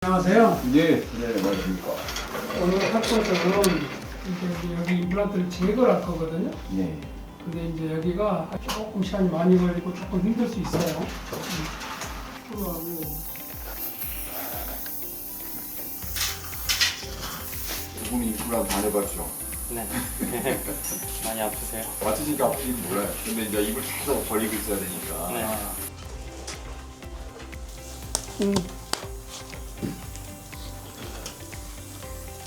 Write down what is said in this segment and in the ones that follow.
안녕하세요. 예, 네, 안녕하십니까. 오늘 할 것은 이제 여기 임플란트를 제거를 할 거거든요. 예. 근데 이제 여기가 조금 시간이 많이 걸리고 조금 힘들 수 있어요. 분이 임플란트 안 해봤죠? 네. 많이 아프세요? 맞으니까 아프지는 몰라요. 근데 이제 입을 계속 벌리고 있어야 되니까. 네. 음.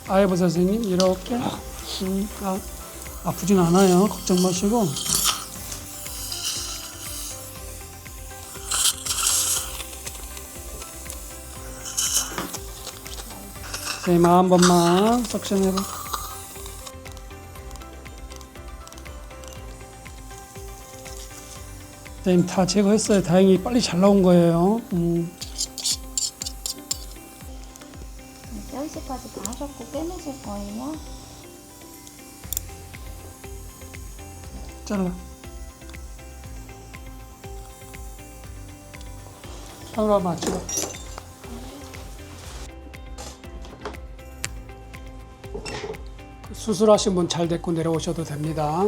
아이브 선생님 이렇게 음, 아, 아프진 않아요. 걱정 마시고. 선생님 한 번만 석션해봐. 선생님 다 제거했어요. 다행히 빨리 잘 나온 거예요. 음. 10시까지 다 하셨고 빼내실 거예요? 잘라. 카메라 맞추고. 그 수술하신 분 잘 됐고 내려오셔도 됩니다.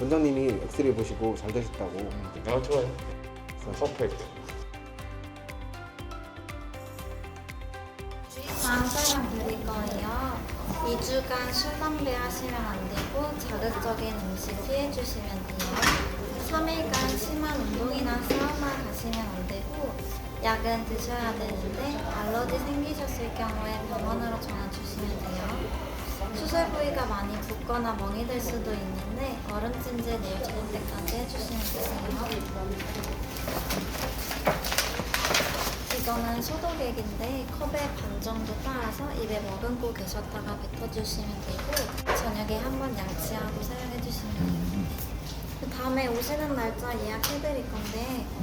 원장님이 엑스레이 보시고 잘 되셨다고 아 좋아요. 퍼펙트. 다음 설명 드릴 거예요. 2주간 술, 담배 하시면 안 되고 자극적인 음식 피해 주시면 돼요. 3일간 심한 운동이나 사우나 가시면 안 되고 약은 드셔야 되는데 알러지 생기셨을 경우에 병원으로 전화 주시면 돼요. 수술 부위가 많이 붓거나 멍이 들 수도 있는데 얼음 찜질 내일 저녁 때까지 해주시면 되세요. 이거는 소독액인데 컵에 반 정도 따라서 입에 머금고 계셨다가 뱉어주시면 되고 저녁에 한번 양치하고 사용해주시면 돼요. 그 다음에 오시는 날짜 예약해드릴 건데